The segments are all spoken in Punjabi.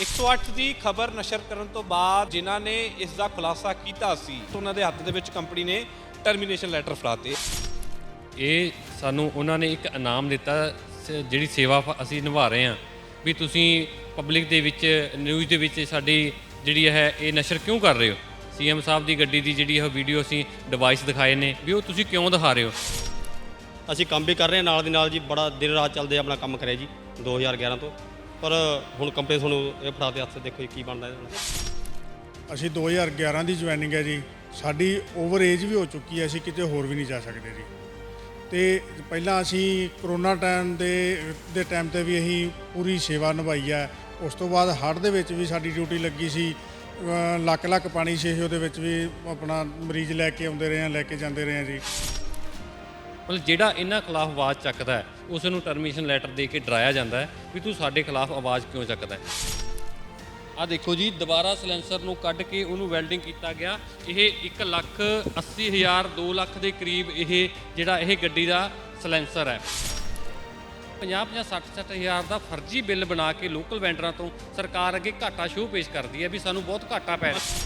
108 ਦੀ ਖਬਰ ਨਸ਼ਰ ਕਰਨ ਤੋਂ ਬਾਅਦ ਜਿਨ੍ਹਾਂ ਨੇ ਇਸ ਦਾ ਖੁਲਾਸਾ ਕੀਤਾ ਸੀ ਉਹਨਾਂ ਦੇ ਹੱਥ ਦੇ ਵਿੱਚ ਕੰਪਨੀ ਨੇ ਟਰਮੀਨੇਸ਼ਨ ਲੈਟਰ ਫੜਾਤੇ। ਇਹ ਸਾਨੂੰ ਉਹਨਾਂ ਨੇ ਇੱਕ ਇਨਾਮ ਦਿੱਤਾ ਸ- ਜਿਹੜੀ ਸੇਵਾ ਫ- ਅਸੀਂ ਨਿਭਾ ਰਹੇ ਹਾਂ। ਵੀ ਤੁਸੀਂ ਪਬਲਿਕ ਦੇ ਵਿੱਚ ਨਿਊਜ਼ ਦੇ ਵਿੱਚ ਸਾਡੀ ਜਿਹੜੀ ਹੈ ਇਹ ਨਸ਼ਰ ਕਿਉਂ ਕਰ ਰਹੇ ਹੋ? ਸੀਐਮ ਸਾਹਿਬ ਦੀ ਗੱਡੀ ਦੀ ਜਿਹੜੀ ਇਹ ਵੀਡੀਓ ਅਸੀਂ ਡਿਵਾਈਸ ਦਿਖਾਏ ਨੇ ਵੀ ਉਹ ਤੁਸੀਂ ਕਿਉਂ ਦਿਖਾ ਰਹੇ ਹੋ? ਅਸੀਂ ਕੰਮ ਵੀ ਕਰ ਰਹੇ ਹਾਂ ਨਾਲ ਦੀ ਨਾਲ ਜੀ ਬੜਾ ਦਿਨ ਰਾਤ ਚੱਲਦੇ ਆਪਣਾ ਕੰਮ ਕਰਿਆ ਜੀ 2011 ਤੋਂ। ਪਰ ਹੁਣ ਕੰਪਨੀ ਤੁਹਾਨੂੰ ਇਹ ਫੜਾਤੇ ਹੱਥ ਦੇਖੋ ਜੀ ਕੀ ਬਣਦਾ ਇਹਦੇ ਨਾਲ। ਅਸੀਂ 2011 ਦੀ ਜੁਆਇਨਿੰਗ ਹੈ ਜੀ। ਸਾਡੀ ਓਵਰ ਏਜ ਵੀ ਹੋ ਚੁੱਕੀ ਹੈ, ਅਸੀਂ ਕਿਤੇ ਹੋਰ ਵੀ ਨਹੀਂ ਜਾ ਸਕਦੇ ਜੀ। ਤੇ ਪਹਿਲਾਂ ਅਸੀਂ ਕਰੋਨਾ ਟਾਈਮ ਦੇ ਦੇ ਟਾਈਮ ਤੇ ਵੀ ਅਸੀਂ ਪੂਰੀ ਸੇਵਾ ਨਿਭਾਈ ਹੈ। ਉਸ ਤੋਂ ਬਾਅਦ ਹੜ੍ਹ ਦੇ ਵਿੱਚ ਵੀ ਸਾਡੀ ਡਿਊਟੀ ਲੱਗੀ ਸੀ। ਲੱਖ ਲੱਖ ਪਾਣੀ ਛੇ ਦੇ ਵਿੱਚ ਵੀ ਆਪਣਾ ਮਰੀਜ਼ ਲੈ ਕੇ ਆਉਂਦੇ ਰਹੇ ਹਾਂ, ਲੈ ਕੇ ਜਾਂਦੇ ਰਹੇ ਹਾਂ ਜੀ। ਮਤਲਬ ਜਿਹੜਾ ਇਹਨਾਂ ਖਿਲਾਫ ਆਵਾਜ਼ ਚੱਕਦਾ ਹੈ ਉਸ ਨੂੰ ਟਰਮੀਨੇਸ਼ਨ ਲੈਟਰ ਦੇ ਕੇ ਡਰਾਇਆ ਜਾਂਦਾ ਹੈ ਵੀ ਤੂੰ ਸਾਡੇ ਖਿਲਾਫ ਆਵਾਜ਼ ਕਿਉਂ ਚੱਕਦਾ ਹੈ। ਆ ਦੇਖੋ ਜੀ, ਦੁਬਾਰਾ ਸਿਲੈਂਸਰ ਨੂੰ ਕੱਢ ਕੇ ਉਹਨੂੰ ਵੈਲਡਿੰਗ ਕੀਤਾ ਗਿਆ। ਇਹ 1 ਲੱਖ 80 ਹਜ਼ਾਰ 2 ਲੱਖ ਦੇ ਕਰੀਬ ਇਹ ਜਿਹੜਾ ਇਹ ਗੱਡੀ ਦਾ ਸਿਲੈਂਸਰ ਹੈ। 50 50 60 60 ਹਜ਼ਾਰ ਦਾ ਫਰਜ਼ੀ ਬਿੱਲ ਬਣਾ ਕੇ ਲੋਕਲ ਵੈਂਡਰਾਂ ਤੋਂ ਸਰਕਾਰ ਅੱਗੇ ਘਾਟਾ ਸ਼ੋਅ ਪੇਸ਼ ਕਰਦੀ ਹੈ ਵੀ ਸਾਨੂੰ ਬਹੁਤ ਘਾਟਾ ਪੈ ਰਿਹਾ।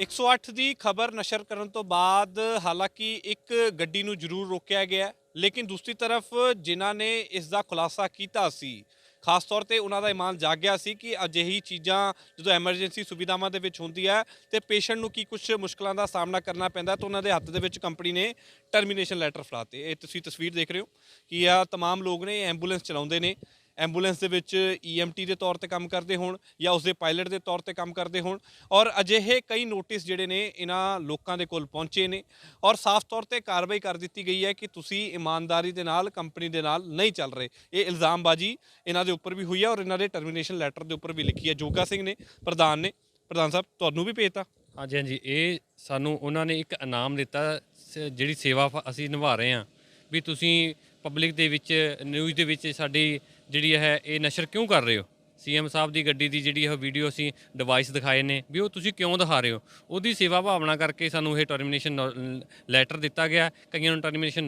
108 ਦੀ ਖਬਰ ਨਸ਼ਰ ਕਰਨ ਤੋਂ ਬਾਅਦ ਹਾਲਾਂਕਿ ਇੱਕ ਗੱਡੀ ਨੂੰ ਜ਼ਰੂਰ ਰੋਕਿਆ ਗਿਆ ਲੇਕਿਨ ਦੂਸਰੀ ਤਰਫ ਜਿਨ੍ਹਾਂ ਨੇ ਇਸ ਦਾ ਖੁਲਾਸਾ ਕੀਤਾ ਸੀ ਖਾਸ ਤੌਰ ਤੇ ਉਹਨਾਂ ਦਾ ਇਮਾਨ ਜਾਗ ਗਿਆ ਸੀ ਕਿ ਅਜਿਹੀ ਚੀਜ਼ਾਂ ਜਦੋਂ ਐਮਰਜੈਂਸੀ ਸੁਵਿਧਾਵਾਂ ਦੇ ਵਿੱਚ ਹੁੰਦੀ ਹੈ ਤੇ ਪੇਸ਼ੈਂਟ ਨੂੰ ਕੀ ਕੁਝ ਮੁਸ਼ਕਲਾਂ ਦਾ ਸਾਹਮਣਾ ਕਰਨਾ ਪੈਂਦਾ ਤਾਂ ਉਹਨਾਂ ਦੇ ਹੱਥ ਦੇ ਵਿੱਚ ਕੰਪਨੀ ਨੇ ਟਰਮੀਨੇਸ਼ਨ ਲੈਟਰ ਫੜਾਤੇ ਇਹ ਤੁਸੀਂ ਤਸਵੀਰ ਦੇਖ ਰਹੇ ਹੋ ਕਿ ਆ तमाम ਲੋਕ ਨੇ ਐਂਬੂਲੈਂਸ ਚਲਾਉਂਦੇ ਨੇ ਐਂਬੂਲੈਂਸ ਦੇ ਵਿੱਚ ਈਐਮਟੀ ਦੇ ਤੌਰ ਤੇ ਕੰਮ ਕਰਦੇ ਹੋਣ ਜਾਂ ਉਸਦੇ ਪਾਇਲਟ ਦੇ ਤੌਰ ਤੇ ਕੰਮ ਕਰਦੇ ਹੋਣ। ਔਰ ਅਜਿਹੇ ਕਈ ਨੋਟਿਸ ਜਿਹੜੇ ਨੇ, ਇਹਨਾਂ ਲੋਕਾਂ ਦੇ ਕੋਲ ਪਹੁੰਚੇ ਨੇ। ਔਰ ਸਾਫ਼ ਤੌਰ ਤੇ ਕਾਰਵਾਈ ਕਰ ਦਿੱਤੀ ਗਈ ਹੈ ਕਿ ਤੁਸੀਂ ਇਮਾਨਦਾਰੀ ਦੇ ਨਾਲ, ਕੰਪਨੀ ਦੇ ਨਾਲ ਨਹੀਂ ਚੱਲ ਰਹੇ। ਇਹ ਇਲਜ਼ਾਮਬਾਜ਼ੀ ਇਹਨਾਂ ਦੇ ਉੱਪਰ ਵੀ ਹੋਈ ਹੈ ਔਰ ਇਹਨਾਂ ਦੇ ਟਰਮੀਨੇਸ਼ਨ ਲੈਟਰ ਦੇ ਉੱਪਰ ਵੀ ਲਿਖੀ ਹੈ। ਜੋਗਾ ਸਿੰਘ ਨੇ, ਪ੍ਰਧਾਨ ਨੇ, ਪ੍ਰਧਾਨ ਸਾਹਿਬ, ਤੁਹਾਨੂੰ ਵੀ ਭੇਜਤਾ। ਹਾਂਜੀ ਹਾਂਜੀ। ਇਹ ਸਾਨੂੰ ਉਹਨਾਂ ਨੇ ਇੱਕ ਇਨਾਮ ਦਿੱਤਾ ਸ- ਜਿਹੜੀ ਸੇਵਾ ਫ- ਅਸੀਂ ਨਿਭਾ ਰਹੇ ਹਾਂ। ਵੀ ਤੁਸੀਂ ਪਬਲਿਕ ਦੇ ਵਿੱਚ ਨਿਊਜ਼ ਦੇ ਵਿੱਚ ਸਾਡੀ ਜਿਹੜੀ ਹੈ, ਇਹ ਨਸ਼ਰ ਕਿਉਂ ਕਰ ਰਹੇ ਹੋ? ਸੀਐਮ ਸਾਹਿਬ ਦੀ ਗੱਡੀ ਦੀ ਜਿਹੜੀ ਇਹ ਵੀਡੀਓ ਅਸੀਂ ਡਿਵਾਈਸ ਦਿਖਾਏ ਨੇ, ਵੀ ਉਹ ਤੁਸੀਂ ਕਿਉਂ ਦਿਖਾ ਰਹੇ ਹੋ? ਉਹਦੀ ਸੇਵਾ ਭਾਵਨਾ ਕਰਕੇ ਸਾਨੂੰ ਇਹ ਟਰਮੀਨੇਸ਼ਨ ਲੈਟਰ ਦਿੱਤਾ ਗਿਆ, ਕਈਆਂ ਨੂੰ ਟਰਮੀਨੇਸ਼ਨ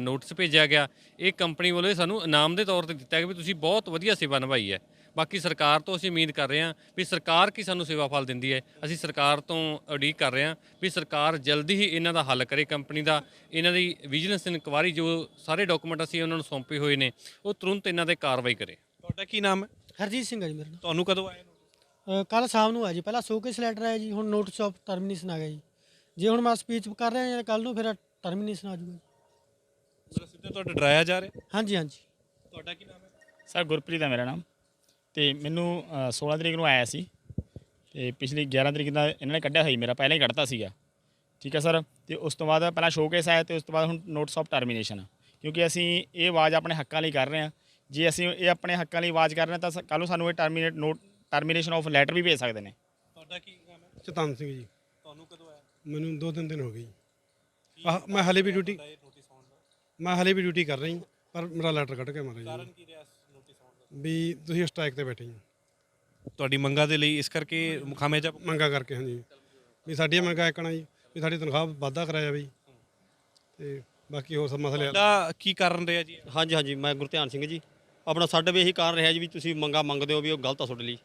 ਨੋਟਿਸ ਭੇਜਿਆ ਗਿਆ। ਇਹ ਕੰਪਨੀ ਵੱਲੋਂ ਇਹ ਸਾਨੂੰ ਇਨਾਮ ਦੇ ਤੌਰ ਤੇ ਦਿੱਤਾ ਗਿਆ ਵੀ ਤੁਸੀਂ ਬਹੁਤ ਵਧੀਆ ਸੇਵਾ ਨਿਭਾਈ ਹੈ। ਬਾਕੀ ਸਰਕਾਰ ਤੋਂ ਅਸੀਂ ਉਮੀਦ ਕਰ ਰਹੇ ਹਾਂ ਵੀ ਸਰਕਾਰ ਕੀ ਸਾਨੂੰ ਸੇਵਾ ਫਲ ਦਿੰਦੀ ਹੈ। ਅਸੀਂ ਸਰਕਾਰ ਤੋਂ ਉਡੀਕ ਕਰ ਰਹੇ ਹਾਂ ਵੀ ਸਰਕਾਰ ਜਲਦੀ ਹੀ ਇਹਨਾਂ ਦਾ ਹੱਲ ਕਰੇ ਕੰਪਨੀ ਦਾ। ਇਹਨਾਂ ਦੀ ਵਿਜੀਲੈਂਸ ਇਨਕੁਆਰੀ ਜੋ ਸਾਰੇ ਡਾਕੂਮੈਂਟ ਅਸੀਂ ਉਹਨਾਂ ਨੂੰ ਸੌਂਪੇ ਹੋਏ ਨੇ ਉਹ ਤੁਰੰਤ ਇਹਨਾਂ ਤੇ ਕਾਰਵਾਈ ਕਰੇ। ਤੁਹਾਡਾ ਕੀ ਨਾਮ ਹੈ? ਹਰਜੀਤ ਸਿੰਘ ਹੈ ਜੀ ਮੇਰਾ ਤੁਹਾਨੂੰ ਕਦੋਂ ਆਇਆ ਕੱਲ ਸ਼ਾਮ ਨੂੰ ਆ ਜੀ। ਪਹਿਲਾਂ ਸ਼ੋਕੇਸ ਲੈਟਰ ਆਇਆ ਜੀ ਹੁਣ ਨੋਟਿਸ ਆਫ ਟਰਮੀਨੇਸ਼ਨ ਆ ਗਿਆ ਜੀ। ਜੇ ਹੁਣ ਮੈਂ ਸਪੀਚ ਕਰ ਰਿਹਾ ਜਾਂ ਕੱਲ ਨੂੰ ਫਿਰ ਟਰਮੀਨੇਸ਼ਨ ਆ ਜਾਊਗਾ ਜੀ। ਮਤਲਬ ਸਿੱਧੇ ਤੁਹਾਡਾ ਡਰਾਇਆ ਜਾ ਰਿਹਾ? ਹਾਂਜੀ ਹਾਂਜੀ। ਤੁਹਾਡਾ ਕੀ ਨਾਮ ਹੈ? ਸਰ ਗੁਰਪ੍ਰੀਤ ਹੈ ਮੇਰਾ ਨਾਮ। ਤੇ ਮੈਨੂੰ ਅ, 16 ਤਰੀਕ ਨੂੰ ਆਇਆ ਸੀ ਤੇ ਪਿਛਲੀ 11 ਤਰੀਕ ਦਾ ਇਹਨਾਂ ਨੇ ਕੱਢਿਆ ਹੋਈ ਮੇਰਾ ਪਹਿਲਾਂ ਹੀ ਕੱਢਤਾ ਸੀਗਾ। ਠੀਕ ਹੈ ਸਰ? ਤੇ ਉਸ ਤੋਂ ਬਾਅਦ ਪਹਿਲਾਂ ਸ਼ੋਕੇਸ ਆਇਆ ਤੇ ਉਸ ਤੋਂ ਬਾਅਦ ਹੁਣ ਨੋਟਿਸ ਆਫ ਟਰਮੀਨੇਸ਼ਨ ਕਿਉਂਕਿ ਅਸੀਂ ਇਹ ਆਵਾਜ਼ ਆਪਣੇ ਹੱਕਾਂ ਲਈ ਕਰ ਰਹੇ ਹਾਂ। ਜੇ ਅਸੀਂ ਇਹ ਆਪਣੇ ਹੱਕਾਂ ਲਈ ਆਵਾਜ਼ ਕਰ ਰਹੇ ਹਾਂ ਤਾਂ ਕੱਲ ਨੂੰ ਸਾਨੂੰ ਇਹ terminate not termination of letter ਵੀ ਭੇਜ ਸਕਦੇ ਨੇ। ਤੁਹਾਡਾ ਕੀ ਨਾਮ ਹੈ? ਚਤਨ ਸਿੰਘ ਜੀ। ਤੁਹਾਨੂੰ ਕਦੋਂ ਆਇਆ? ਮੈਨੂੰ ਦੋ ਤਿੰਨ ਦਿਨ ਹੋ ਗਏ ਮੈਂ ਹਲੇ ਵੀ ਡਿਊਟੀ ਮੈਂ ਹਲੇ ਵੀ ਡਿਊਟੀ ਕਰ ਰਹੀ ਹਾਂ, ਪਰ ਮੇਰਾ ਲੈਟਰ ਕੱਢ ਕੇ ਮਾਰਿਆ ਜੀ। ਕੀ ਰਿਹਾ? ਵੀ ਤੁਸੀਂ ਸਟ੍ਰਾਈਕ ਤੇ ਬੈਠੇ ਜੀ। ਤੁਹਾਡੀ ਮੰਗਾਂ ਦੇ ਲਈ ਇਸ ਕਰਕੇ ਮੁਖਾਮੇ ਜਾ ਮੰਗਾ ਕਰਕੇ ਹਾਂਜੀ। ਵੀ ਸਾਡੀਆਂ ਮੰਗਾਂ ਇੱਕਣਾ ਜੀ ਵੀ ਸਾਡੀ ਤਨਖਾਹ ਵਾਧਾ ਕਰਾਇਆ ਜਾਵੇ ਜੀ ਤੇ ਬਾਕੀ ਹੋਰ ਸਭ ਮਸਲੇ ਹੱਲ- ਤੁਹਾਡਾ ਕੀ ਕਾਰਨ ਰਿਹਾ ਜੀ? ਹਾਂਜੀ ਹਾਂਜੀ ਮੈਂ ਗੁਰਧਿਆਨ ਸਿੰਘ ਜੀ। ਆਪਣਾ ਸਾਡੇ ਵੀ ਇਹੀ ਕਾਰਨ ਰਿਹਾ ਜੀ ਵੀ ਤੁਸੀਂ ਮੰਗਾ ਮੰਗਦੇ ਹੋ ਵੀ ਉਹ ਗਲਤ ਆ ਤੁਹਾਡੇ ਲਈ।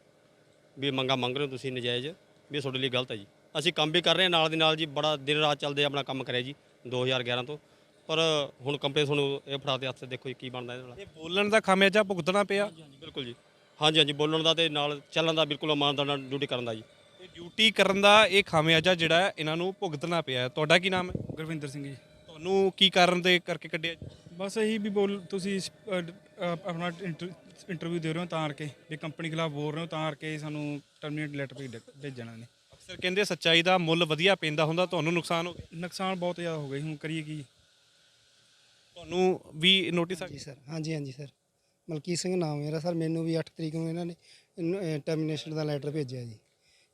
ਵੀ ਮੰਗਾ ਮੰਗ ਰਹੇ ਹੋ ਤੁਸੀਂ ਨਜਾਇਜ਼ ਵੀ ਇਹ ਤੁਹਾਡੇ ਲਈ ਗਲਤ ਹੈ ਜੀ। ਅਸੀਂ ਕੰਮ ਵੀ ਕਰ ਰਹੇ ਹਾਂ ਨਾਲ ਦੀ ਨਾਲ ਜੀ ਬੜਾ ਦਿਨ ਰਾਤ ਚੱਲਦੇ ਆਪਣਾ ਕੰਮ ਕਰਿਆ ਜੀ 2011 ਤੋਂ। ਪਰ ਹੁਣ ਕੰਪਨੀ ਤੁਹਾਨੂੰ ਇਹ ਫੜਾਤੇ ਹੱਥ ਦੇਖੋ ਜੀ ਕੀ ਬਣਦਾ ਇਹਦੇ ਨਾਲ। ਇਹ ਬੋਲਣ ਦਾ ਖਾਮਿਆਜਾ ਭੁਗਤਣਾ ਪਿਆ? ਹਾਂਜੀ ਬਿਲਕੁਲ ਜੀ। ਹਾਂਜੀ ਹਾਂਜੀ ਬੋਲਣ ਦਾ ਤੇ ਨਾਲ ਚੱਲਣ ਦਾ ਬਿਲਕੁਲ ਇਮਾਨਦਾਰ ਨਾਲ ਡਿਊਟੀ ਕਰਨ ਦਾ ਜੀ। ਇਹ ਡਿਊਟੀ ਕਰਨ ਦਾ ਇਹ ਖਾਮਿਆਜਾ ਜਿਹੜਾ ਹੈ ਇਹਨਾਂ ਨੂੰ ਭੁਗਤਣਾ ਪਿਆ। ਹੈ। ਤੁਹਾਡਾ ਕੀ ਨਾਮ ਹੈ? ਗੁਰਵਿੰਦਰ ਸਿੰਘ ਜੀ। ਤੁਹਾਨੂੰ ਕੀ ਕਾਰਨ ਦੇ ਕਰਕੇ ਕੱਢਿਆ ਜੀ? ਬਸ ਇਹੀ ਵੀ ਬੋਲ ਤੁਸੀਂ ਇਸ, ਡ- ਆਪਣਾ ਇੰਟਰਵਿਊ ਦੇ ਰਹੇ ਹੋ ਤਾਂ ਕਰਕੇ ਵੀ ਕੰਪਨੀ ਖਿਲਾਫ ਬੋਲ ਰਹੇ ਹੋ ਤਾਂ ਕਰਕੇ ਸਾਨੂੰ ਟਰਮੀਨੇਟ ਲੈਟਰ ਭੇਜਣਾ ਨੇ ਅਕਸਰ ਕਹਿੰਦੇ ਸੱਚਾਈ ਦਾ ਮੁੱਲ ਵਧੀਆ ਪੈਂਦਾ ਹੁੰਦਾ ਤੁਹਾਨੂੰ ਨੁਕਸਾਨ ਹੋ ਗਿਆ? ਨੁਕਸਾਨ ਬਹੁਤ ਜ਼ਿਆਦਾ ਹੋ ਗਿਆ ਜੀ, ਹੁਣ ਕਰੀਏ ਕੀ? ਤੁਹਾਨੂੰ ਵੀ ਨੋਟਿਸ ਆ ਜੀ ਸਰ ਹਾਂਜੀ ਹਾਂਜੀ ਸਰ। ਮਲਕੀਤ ਸਿੰਘ ਨਾਮ ਮੇਰਾ ਸਰ ਮੈਨੂੰ ਵੀ 8 ਤਰੀਕ ਨੂੰ ਇਹਨਾਂ ਨੇ ਟਰਮੀਨੇਸ਼ਨ ਦਾ ਲੈਟਰ ਭੇਜਿਆ ਜੀ।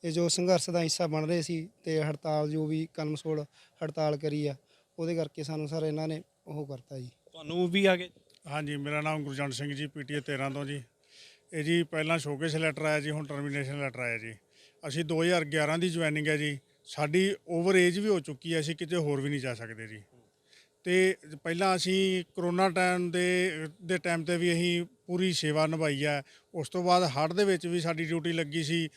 ਇਹ ਜੋ ਸੰਘਰਸ਼ ਦਾ ਹਿੱਸਾ ਬਣ ਰਹੇ ਸੀ ਤੇ ਹੜਤਾਲ ਜੋ ਵੀ ਕਲਮਸੋੜ ਹੜਤਾਲ ਕਰੀ ਆ ਉਹਦੇ ਕਰਕੇ ਸਾਨੂੰ ਸਰ ਇਹਨਾਂ ਨੇ ਉਹ ਕਰਤਾ ਜੀ। ਤੁਹਾਨੂੰ ਵੀ ਆ ਗਏ? ਹਾਂਜੀ ਮੇਰਾ ਨਾਮ ਗੁਰਜੰਟ ਸਿੰਘ ਜੀ ਪੀਟੀਏ 13 ਤੋਂ ਜੀ। ਇਹ ਜੀ ਪਹਿਲਾਂ ਸ਼ੋਕੇਸ ਲੈਟਰ ਆਇਆ ਜੀ ਹੁਣ ਟਰਮੀਨੇਸ਼ਨ ਲੈਟਰ ਆਇਆ ਜੀ। ਅਸੀਂ 2011 ਦੀ ਜੁਆਇਨਿੰਗ ਹੈ ਜੀ। ਸਾਡੀ ਓਵਰ ਏਜ ਵੀ ਹੋ ਚੁੱਕੀ ਹੈ ਅਸੀਂ ਕਿਤੇ ਹੋਰ ਵੀ ਨਹੀਂ ਜਾ ਸਕਦੇ ਜੀ। ਤੇ ਪਹਿਲਾਂ ਅਸੀਂ ਕਰੋਨਾ ਟਾਈਮ ਦੇ ਦੇ ਟਾਈਮ ਤੇ ਵੀ ਅਸੀਂ ਪੂਰੀ ਸੇਵਾ ਨਿਭਾਈ ਹੈ। ਉਸ ਤੋਂ ਬਾਅਦ ਹੜ੍ਹ ਦੇ ਵਿੱਚ ਵੀ ਸਾਡੀ ਡਿਊਟੀ ਲੱਗੀ ਸੀ।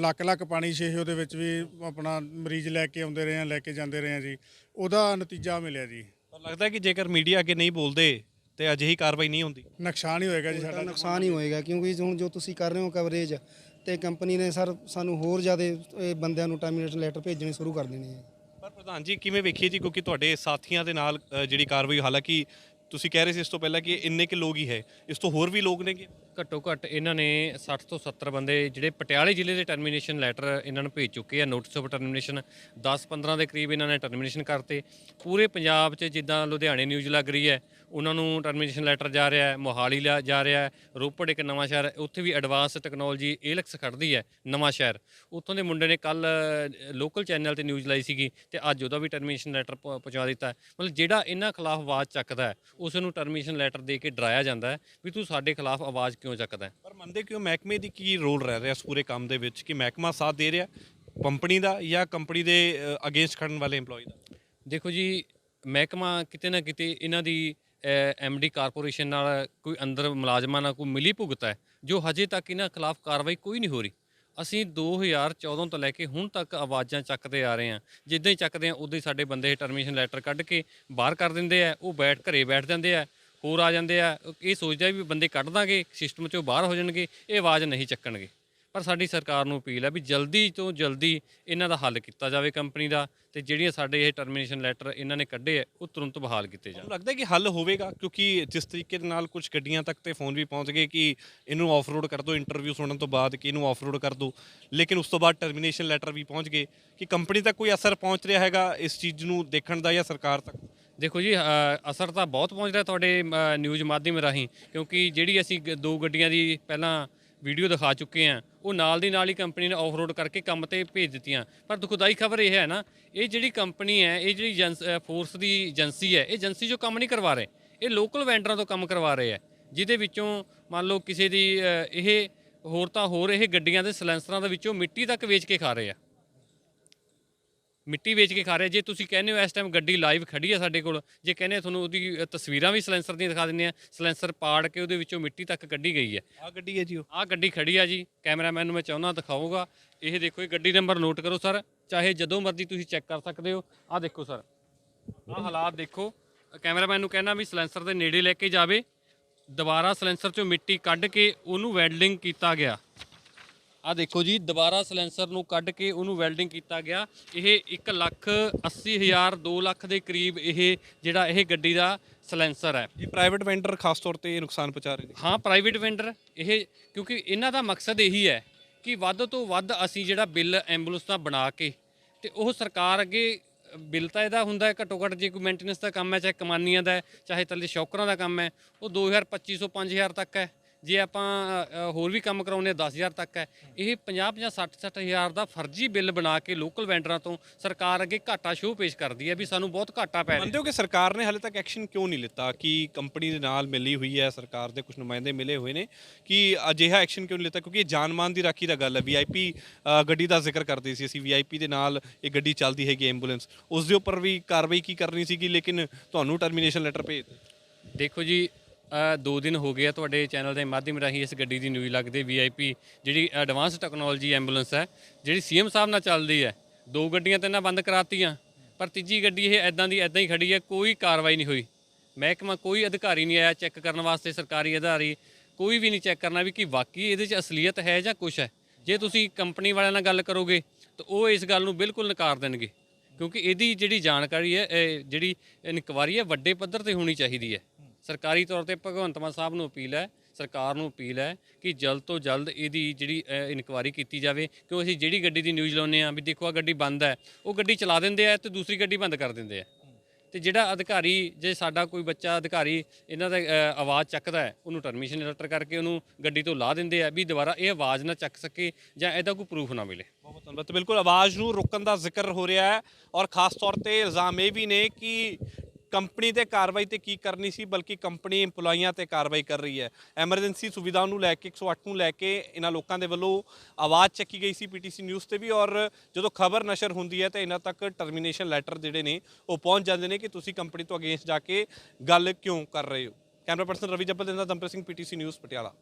ਲੱਖ ਲੱਖ ਪਾਣੀ ਛੇ ਉਹਦੇ ਵਿੱਚ ਵੀ ਆਪਣਾ ਮਰੀਜ਼ ਲੈ ਕੇ ਆਉਂਦੇ ਰਹੇ ਆ ਲੈ ਕੇ ਜਾਂਦੇ ਰਹੇ ਆ ਜੀ। ਉਹਦਾ ਨਤੀਜਾ ਮਿਲਿਆ ਜੀ। ਪਰ ਲੱਗਦਾ ਕਿ ਜੇਕਰ ਮੀਡੀਆ ਅੱਗੇ ਨਹੀਂ ਬੋਲਦੇ ਤੇ ਅਜਿਹੀ ਕਾਰਵਾਈ ਨਹੀਂ ਹੁੰਦੀ। ਨੁਕਸਾਨ ਹੀ ਹੋਏਗਾ ਜੀ ਸਾਡਾ। ਨੁਕਸਾਨ ਹੀ ਹੋਏਗਾ ਕਿਉਂਕਿ ਹੁਣ ਜੋ ਤੁਸੀਂ ਕਰ ਰਹੇ ਹੋ ਕਵਰੇਜ ਤੇ ਕੰਪਨੀ ਨੇ ਸਰ ਸਾਨੂੰ ਹੋਰ ਜ਼ਿਆਦਾ ਇਹ ਬੰਦਿਆਂ ਨੂੰ ਟਰਮੀਨੇਸ਼ਨ ਲੈਟਰ ਭੇਜਣੇ ਸ਼ੁਰੂ ਕਰ ਦੇਣੇ ਹੈ ਪਰ ਪ੍ਰਧਾਨ ਜੀ ਕਿਵੇਂ ਵੇਖੀਏ ਜੀ? ਕਿਉਂਕਿ ਤੁਹਾਡੇ ਸਾਥੀਆਂ ਦੇ ਨਾਲ ਅ, ਜਿਹੜੀ ਕਾਰਵਾਈ ਹਾਲਾਂਕਿ ਤੁਸੀਂ ਕਹਿ ਰਹੇ ਸੀ ਇਸ ਤੋਂ ਪਹਿਲਾਂ ਕਿ ਇੰਨੇ ਕਿ ਲੋਕ ਹੀ ਹੈ। ਇਸ ਤੋਂ ਹੋਰ ਵੀ ਲੋਕ ਨੇਗੇ? ਘੱਟੋ ਘੱਟ ਇਹਨਾਂ ਨੇ 60 ਤੋਂ 70 ਬੰਦੇ, ਜਿਹੜੇ ਪਟਿਆਲੇ ਜ਼ਿਲ੍ਹੇ ਦੇ ਟਰਮੀਨੇਸ਼ਨ ਲੈਟਰ ਇਹਨਾਂ ਨੂੰ ਭੇਜ ਚੁੱਕੇ ਆ ਨੋਟਿਸ ਆਫ ਟਰਮੀਨੇਸ਼ਨ 10-15 ਦੇ ਕਰੀਬ ਇਹਨਾਂ ਨੇ ਟਰਮੀਨੇਸ਼ਨ ਕਰਤੇ। ਪੂਰੇ ਪੰਜਾਬ 'ਚ ਜਿੱਦਾਂ ਲੁਧਿਆਣੇ ਨਿਊਜ਼ ਲੱਗ ਰਹੀ ਹੈ, ਉਹਨਾਂ ਨੂੰ ਟਰਮੀਨੇਸ਼ਨ ਲੈਟਰ ਜਾ ਰਿਹਾ ਹੈ, ਮੋਹਾਲੀ ਲਾ ਜਾ ਰਿਹਾ ਹੈ, ਰੋਪੜ ਇੱਕ ਨਵਾਂ ਸ਼ਹਿਰ, ਉੱਥੇ ਵੀ ਐਡਵਾਂਸ ਟੈਕਨੋਲੋਜੀ ਏਲਕਸ ਖੜਦੀ ਹੈ, ਨਵਾਂ ਸ਼ਹਿਰ। ਉੱਥੋਂ ਦੇ ਮੁੰਡੇ ਨੇ ਕੱਲ ਲੋਕਲ ਚੈਨਲ ਤੇ ਨਿਊਜ਼ ਲਾਈ ਸੀਗੀ ਤੇ ਅੱਜ ਉਹਦਾ ਵੀ ਟਰਮੀਨੇਸ਼ਨ ਲੈਟਰ ਪਹੁੰਚਾ ਦਿੱਤਾ ਮਤਲਬ ਜਿਹੜਾ ਇਹਨਾਂ ਖਿਲਾਫ ਆਵਾਜ਼ ਚੱਕਦਾ ਉਸ ਨੂੰ ਟਰਮੀਨੇਸ਼ਨ ਲੈਟਰ ਦੇ ਕੇ ਡਰਾਇਆ ਜਾਂਦਾ ਵੀ ਤੂੰ ਸਾਡੇ ਖਿਲਾਫ ਆਵਾਜ਼ ਕਿਉਂ ਚੱਕਦਾ ਹੈ? ਪਰ ਮੰਨਦੇ ਕਿਉਂ ਮਹਿਕਮੇ ਦੀ ਕੀ ਰੋਲ ਰਹਿ ਰਿਹਾ ਇਸ ਪੂਰੇ ਕੰਮ ਦੇ ਵਿੱਚ ਕਿ ਮਹਿਕਮਾ ਸਾਥ ਦੇ ਰਿਹਾ ਕੰਪਨੀ ਦਾ ਜਾਂ ਕੰਪਨੀ ਦੇ ਅਗੇਂਸਟ ਖੜਨ ਵਾਲੇ EMPLOYE ਦਾ? ਦੇਖੋ ਜੀ ਮਹਿਕਮਾ ਕਿਤੇ ਨਾ ਕਿਤੇ ਇਹਨਾਂ ਦੀ ਐਮਡੀ ਕਾਰਪੋਰੇਸ਼ਨ ਨਾਲ ਕੋਈ ਅੰਦਰ ਮੁਲਾਜ਼ਮਾਂ ਨਾਲ ਕੋਈ ਮਿਲੀ ਭੁਗਤ ਹੈ ਜੋ ਹਜੇ ਤੱਕ ਇਹਨਾਂ ਖਿਲਾਫ ਕਾਰਵਾਈ ਕੋਈ ਨਹੀਂ ਹੋ ਰਹੀ। ਅਸੀਂ 2014 ਤੋਂ ਲੈ ਕੇ ਹੁਣ ਤੱਕ ਆਵਾਜ਼ਾਂ ਚੱਕਦੇ ਆ ਰਹੇ ਹਾਂ। ਜਿੱਦਾਂ ਹੀ ਚੱਕਦੇ ਆ ਉਦੋਂ ਹੀ ਸਾਡੇ ਬੰਦੇ ਟਰਮੀਨੇਸ਼ਨ ਲੈਟਰ ਕੱਢ ਕੇ ਬਾਹਰ ਕਰ ਦਿੰਦੇ ਆ ਉਹ ਬੈਠ ਘਰੇ ਬੈਠ ਜਾਂਦੇ ਆ। ਹੋਰ ਆ ਜਾਂਦੇ ਆ, ਇਹ ਸੋਚਦਾ ਵੀ ਬੰਦੇ ਕੱਢ ਦਾਂਗੇ ਸਿਸਟਮ ਚੋਂ ਬਾਹਰ ਹੋ ਜਾਣਗੇ, ਇਹ ਆਵਾਜ਼ ਨਹੀਂ ਚੱਕਣਗੇ। ਪਰ ਸਾਡੀ ਸਰਕਾਰ ਨੂੰ ਅਪੀਲ ਹੈ ਵੀ ਜਲਦੀ ਤੋਂ ਜਲਦੀ ਇਹਨਾਂ ਦਾ ਹੱਲ ਕੀਤਾ ਜਾਵੇ ਕੰਪਨੀ ਦਾ ਤੇ ਜਿਹੜੀਆਂ ਸਾਡੇ ਇਹ ਟਰਮੀਨੇਸ਼ਨ ਲੈਟਰ ਇਹਨਾਂ ਨੇ ਕੱਢੇ ਆ, ਉਹ ਤੁਰੰਤ ਬਹਾਲ ਕੀਤੇ ਜਾਣ। ਲੱਗਦਾ ਕਿ ਹੱਲ ਹੋਵੇਗਾ? ਕਿਉਂਕਿ ਜਿਸ ਤਰੀਕੇ ਦੇ ਨਾਲ ਕੁਝ ਗੱਡੀਆਂ ਤੱਕ ਤੇ ਫੋਨ ਵੀ ਪਹੁੰਚ ਗਏ ਕਿ ਇਹਨੂੰ ਆਫਰੋਡ ਕਰ ਦਿਓ ਇੰਟਰਵਿਊ ਸੁਣਨ ਤੋਂ ਬਾਅਦ ਕਿ ਇਹਨੂੰ ਆਫਰੋਡ ਕਰ ਦਿਓ ਲੇਕਿਨ ਉਸ ਤੋਂ ਬਾਅਦ ਟਰਮੀਨੇਸ਼ਨ ਲੈਟਰ ਵੀ ਪਹੁੰਚ ਗਏ ਕਿ ਕੰਪਨੀ ਤੱਕ ਕੋਈ ਅਸਰ ਪਹੁੰਚ ਰਿਹਾ ਹੈਗਾ ਇਸ ਚੀਜ਼ ਨੂੰ ਦੇਖਣ ਦਾ ਜਾਂ ਸਰਕਾਰ ਤੱਕ? ਦੇਖੋ ਜੀ ਅਸਰ ਤਾਂ ਬਹੁਤ ਪਹੁੰਚ ਰਿਹਾ ਤੁਹਾਡੇ ਨਿਊਜ਼ ਮਾਧਿਅਮ ਰਾਹੀਂ, ਕਿਉਂਕਿ ਜਿਹੜੀ ਅਸੀਂ ਗ- ਦੋ ਗੱਡੀਆਂ ਦੀ ਪਹਿਲਾਂ ਵੀਡੀਓ ਦਿਖਾ ਚੁੱਕੇ ਹਾਂ, ਉਹ ਨਾਲ ਦੀ ਨਾਲ ਹੀ ਕੰਪਨੀ ਨੇ ਆਫਰੋਡ ਕਰਕੇ ਕੰਮ ਤੇ ਭੇਜ ਦਿੱਤੀਆਂ। ਪਰ ਦੁਖਦਾਈ ਖਬਰ ਇਹ ਹੈ ਨਾ, ਇਹ ਜਿਹੜੀ ਕੰਪਨੀ ਹੈ, ਇਹ ਜਿਹੜੀ ਫੋਰਸ ਦੀ ਏਜੰਸੀ ਹੈ, ਇਹ ਏਜੰਸੀ ਜੋ ਕੰਮ ਨਹੀਂ ਕਰਵਾ ਰਹੇ, ਇਹ ਲੋਕਲ ਵੈਂਡਰਾਂ ਤੋਂ ਕੰਮ ਕਰਵਾ ਰਹੇ ਹੈ, ਜਿਹਦੇ ਵਿੱਚੋਂ ਮੰਨ ਲਓ ਕਿਸੇ ਦੀ ਇਹ ਹੋਰ ਤਾਂ ਹੋਰ ਇਹ ਗੱਡੀਆਂ ਦੇ ਸਲੈਂਸਰਾਂ ਦੇ ਵਿੱਚੋਂ ਮਿੱਟੀ ਤੱਕ ਵੇਚ ਕੇ ਖਾ ਰਹੇ ਆ। ਮਿੱਟੀ ਵੇਚ ਕੇ ਖਾ ਰਹੇ ਜੇ ਤੁਸੀਂ ਕਹਿੰਦੇ ਹੋ ਇਸ ਟਾਈਮ ਗੱਡੀ ਲਾਈਵ ਖੜੀ ਹੈ ਸਾਡੇ ਕੋਲ ਜੇ ਕਹਿੰਦੇ ਤੁਹਾਨੂੰ ਉਹਦੀ ਤਸਵੀਰਾਂ ਵੀ ਸਲੈਂਸਰ ਦੀਆਂ ਦਿਖਾ ਦਿੰਦੇ ਆ ਸਲੈਂਸਰ ਪਾੜ ਕੇ ਉਹਦੇ ਵਿੱਚੋਂ ਮਿੱਟੀ ਤੱਕ ਕੱਢੀ ਗਈ ਹੈ ਆ ਗੱਡੀ ਹੈ ਜੀ ਉਹ। ਆਹ ਗੱਡੀ ਖੜੀ ਆ ਜੀ ਕੈਮਰਾਮੈਨ ਨੂੰ ਮੈਂ ਚਾਹੁੰਦਾ ਦਿਖਾਊਗਾ। ਇਹ ਦੇਖੋ ਇਹ ਗੱਡੀ ਨੰਬਰ ਨੋਟ ਕਰੋ ਸਰ ਚਾਹੇ ਜਦੋਂ ਮਰਜ਼ੀ ਤੁਸੀਂ ਚੈੱਕ ਕਰ ਸਕਦੇ ਹੋ। ਆਹ ਦੇਖੋ ਸਰ ਆਹ ਹਾਲਾਤ ਦੇਖੋ। ਕੈਮਰਾਮੈਨ ਨੂੰ ਕਹਿਣਾ ਵੀ ਸਲੈਂਸਰ ਦੇ ਨੇੜੇ ਲੈ ਕੇ ਜਾਵੇ ਦੁਬਾਰਾ ਸਲੈਂਸਰ ਚੋਂ ਮਿੱਟੀ ਕੱਢ ਕੇ ਉਹਨੂੰ ਵੈਲਡਿੰਗ ਕੀਤਾ ਗਿਆ। ਆ ਦੇਖੋ ਜੀ ਦੁਬਾਰਾ ਸਲੈਂਸਰ ਨੂੰ ਕੱਢ ਕੇ ਉਹਨੂੰ ਵੈਲਡਿੰਗ ਕੀਤਾ ਗਿਆ। ਇਹ 1 ਲੱਖ 80 ਹਜ਼ਾਰ 2 ਲੱਖ ਦੇ ਕਰੀਬ ਇਹ ਜਿਹੜਾ ਇਹ ਗੱਡੀ ਦਾ ਸਲੈਂਸਰ ਹੈ। ਇਹ ਪ੍ਰਾਈਵੇਟ ਵੈਂਡਰ ਖਾਸ ਤੌਰ ਤੇ ਇਹ ਨੁਕਸਾਨ ਪਹੁੰਚਾ ਰਹੇ ਨੇ। ਹਾਂ ਪ੍ਰਾਈਵੇਟ ਵੈਂਡਰ ਇਹ ਕਿਉਂਕਿ ਇਹਨਾਂ ਦਾ ਮਕਸਦ ਇਹੀ ਹੈ ਕਿ ਵੱਧ ਤੋਂ ਵੱਧ ਅਸੀਂ ਜਿਹੜਾ ਬਿੱਲ ਐਂਬੂਲੈਂਸ ਦਾ ਬਣਾ ਕੇ ਤੇ ਉਹ ਸਰਕਾਰ ਅੱਗੇ ਬਿੱਲ ਤਾਂ ਇਹਦਾ ਹੁੰਦਾ ਹੈ ਘੱਟੋ ਘੱਟ ਜੇ ਕੋਈ ਮੇਨਟੇਨੈਂਸ ਦਾ ਕੰਮ ਹੈ ਚਾਹੇ ਕਮਾਨੀਆਂ ਦਾ ਹੈ ਚਾਹੇ ਥੱਲੇ ਸ਼ੌਕਰਾਂ ਦਾ ਕੰਮ ਹੈ ਉਹ 2000 2500 5000 ਤੱਕ ਹੈ। ਜੇ ਆਪਾਂ ਹੋਰ ਵੀ ਕੰਮ ਕਰਾਉਂਦੇ ਆ 10000 ਤੱਕ ਹੈ। ਇਹ 50 50 60 60 ਹਜ਼ਾਰ ਦਾ ਫਰਜ਼ੀ ਬਿੱਲ ਬਣਾ ਕੇ ਲੋਕਲ ਵੈਂਡਰਾਂ ਤੋਂ ਸਰਕਾਰ ਅੱਗੇ ਘਾਟਾ ਸ਼ੋਅ ਪੇਸ਼ ਕਰਦੀ ਹੈ ਵੀ ਸਾਨੂੰ ਬਹੁਤ ਘਾਟਾ ਪੈ ਰਿਹਾ। ਮੰਨਦੇ ਹੋ ਕਿ ਸਰਕਾਰ ਨੇ ਹਾਲੇ ਤੱਕ ਐਕਸ਼ਨ ਕਿਉਂ ਨਹੀਂ ਲਿੱਤਾ? ਕਿ ਕੰਪਨੀ ਦੇ ਨਾਲ ਮਿਲੀ ਹੋਈ ਹੈ ਸਰਕਾਰ ਦੇ ਕੁਝ ਨੁਮਾਇੰਦੇ ਮਿਲੇ ਹੋਏ ਨੇ? ਕਿ ਅਜਿਹਾ ਐਕਸ਼ਨ ਕਿਉਂ ਨਹੀਂ ਲਿੱਤਾ? ਕਿਉਂਕਿ ਇਹ ਜਾਨ-ਮਾਨ ਦੀ ਰਾਖੀ ਦਾ ਗੱਲ ਹੈ। ਵੀਆਈਪੀ ਗੱਡੀ ਦਾ ਜ਼ਿਕਰ ਕਰਦੇ ਸੀ ਅਸੀਂ। ਵੀਆਈਪੀ ਦੇ ਨਾਲ ਇਹ ਗੱਡੀ ਚੱਲਦੀ ਹੈਗੀ ਐਂਬੂਲੈਂਸ। ਉਸ ਦੇ ਉੱਪਰ ਵੀ ਕਾਰਵਾਈ ਕੀ ਕਰਨੀ ਸੀਗੀ? ਲੇਕਿਨ ਤੁਹਾਨੂੰ ਟਰਮੀਨੇਸ਼ਨ ਲੈਟਰ ਭੇਜ। ਦੇਖੋ ਜੀ ਅ, ਦੋ ਦਿਨ ਹੋ ਗਏ ਆ ਤੁਹਾਡੇ ਚੈਨਲ ਦੇ ਮਾਧਿਅਮ ਰਾਹੀਂ ਇਸ ਗੱਡੀ ਦੀ ਨਿਊਜ਼ ਲੱਗਦੇ ਵੀਆਈਪੀ ਜਿਹੜੀ ਐਡਵਾਂਸ ਟੈਕਨੋਲੋਜੀ ਐਂਬੂਲੈਂਸ ਹੈ ਜਿਹੜੀ ਸੀਐਮ ਸਾਹਿਬ ਨਾਲ ਚੱਲਦੀ ਹੈ। ਦੋ ਗੱਡੀਆਂ ਤਾਂ ਇਹਨਾਂ ਬੰਦ ਕਰਾਤੀਆਂ ਪਰ ਤੀਜੀ ਗੱਡੀ ਇਹ ਐਦਾਂ ਦੀ ਐਦਾਂ ਹੀ ਖੜੀ ਹੈ ਕੋਈ ਕਾਰਵਾਈ ਨਹੀਂ ਹੋਈ। ਮਹਿਕਮਾ ਕੋਈ ਅਧਿਕਾਰੀ ਨਹੀਂ ਆਇਆ ਚੈੱਕ ਕਰਨ ਵਾਸਤੇ ਸਰਕਾਰੀ ਅਧਿਕਾਰੀ ਕੋਈ ਵੀ ਨਹੀਂ ਚੈੱਕ ਕਰਨਾ ਵੀ ਕਿ ਵਾਕਈ ਇਹਦੇ 'ਚ ਅਸਲੀਅਤ ਹੈ ਜਾਂ ਕੁਛ ਹੈ। ਜੇ ਤੁਸੀਂ ਕੰਪਨੀ ਵਾਲਿਆਂ ਨਾਲ ਗੱਲ ਕਰੋਗੇ ਤਾਂ ਉਹ ਇਸ ਗੱਲ ਨੂੰ ਬਿਲਕੁਲ ਨਕਾਰ ਦੇਣਗੇ ਕਿਉਂਕਿ ਇਹਦੀ ਜਿਹੜੀ ਜਾਣਕਾਰੀ ਹੈ ਜਿਹੜੀ ਇਨਕੁਆਰੀ ਹੈ ਵੱਡੇ ਪੱਧਰ ਤੇ ਹੋਣੀ ਚਾਹੀਦੀ ਹੈ। ਸਰਕਾਰੀ ਤੌਰ ਤੇ ਭਗਵੰਤ ਮਾਨ ਸਾਹਿਬ ਨੂੰ ਅਪੀਲ ਹੈ, ਸਰਕਾਰ ਨੂੰ ਅਪੀਲ ਹੈ ਕਿ ਜਲਦ ਤੋਂ ਜਲਦ ਇਹਦੀ ਜਿਹੜੀ ਇਨਕੁਆਰੀ ਕੀਤੀ ਜਾਵੇ। ਕਿਉਂ ਅਸੀਂ ਜਿਹੜੀ ਗੱਡੀ ਦੀ ਨਿਊਜ਼ ਲਾਉਂਦੇ ਆ ਵੀ ਦੇਖੋ ਆ ਗੱਡੀ ਬੰਦ ਹੈ, ਉਹ ਗੱਡੀ ਚਲਾ ਦਿੰਦੇ ਆ ਤੇ ਦੂਸਰੀ ਗੱਡੀ ਬੰਦ ਕਰ ਦਿੰਦੇ ਆ। ਤੇ ਜਿਹੜਾ ਅਧਿਕਾਰੀ, ਜੇ ਸਾਡਾ ਕੋਈ ਬੱਚਾ ਅਧਿਕਾਰੀ ਇਹਨਾਂ ਦਾ ਆਵਾਜ਼ ਚੱਕਦਾ ਹੈ, ਉਹਨੂੰ ਟਰਮੀਸ਼ਨ ਲੈਟਰ ਕਰਕੇ ਉਹਨੂੰ ਗੱਡੀ ਤੋਂ ਲਾ ਦਿੰਦੇ ਆ ਵੀ ਦੁਬਾਰਾ ਇਹ ਆਵਾਜ਼ ਨਾ ਚੱਕ ਸਕੇ ਜਾਂ ਇਹਦਾ ਕੋਈ ਪ੍ਰੂਫ ਨਾ ਮਿਲੇ। ਬਹੁਤ ਧੰਨਵਾਦ। ਬਿਲਕੁਲ ਆਵਾਜ਼ ਨੂੰ ਰੋਕਣ ਦਾ ਜ਼ਿਕਰ ਹੋ ਰਿਹਾ ਹੈ ਔਰ ਖਾਸ ਤੌਰ ਤੇ ਇਲਜ਼ਾਮ ਇਹ ਵੀ ਨੇ ਕਿ ਕੰਪਨੀ ਤੇ ਕਾਰਵਾਈ ਤੇ ਕੀ ਕਰਨੀ ਸੀ, ਬਲਕਿ ਕੰਪਨੀ EMPLOYEEਆਂ ਤੇ ਕਾਰਵਾਈ ਕਰ ਰਹੀ ਹੈ। ਐਮਰਜੈਂਸੀ ਸੁਵਿਧਾ ਨੂੰ ਲੈ ਕੇ 108 ਨੂੰ ਲੈ ਕੇ ਇਹਨਾਂ ਲੋਕਾਂ ਦੇ ਵੱਲੋਂ ਆਵਾਜ਼ ਚੱਕੀ ਗਈ ਸੀ ਪੀਟੀਸੀ ਨਿਊਜ਼ ਤੇ ਵੀ, ਔਰ ਜਦੋਂ ਖਬਰ ਨਸ਼ਰ ਹੁੰਦੀ ਹੈ ਤਾਂ ਇਹਨਾਂ ਤੱਕ ਟਰਮੀਨੇਸ਼ਨ ਲੈਟਰ ਜਿਹੜੇ ਨੇ, ਉਹ ਪਹੁੰਚ ਜਾਂਦੇ ਨੇ ਕਿ ਤੁਸੀਂ ਕੰਪਨੀ ਤੋਂ ਅਗੇਂਸਟ ਜਾ ਕੇ ਗੱਲ ਕਿਉਂ ਕਰ ਰਹੇ ਹੋ। ਕੈਮਰਾ ਪਰਸਨ ਰਵੀ ਜੱਬਲ ਦੇ ਨਾਲ ਦੰਪਰ ਸਿੰਘ ਪੀਟੀਸੀ ਨਿਊਜ਼ ਪਟਿਆਲਾ।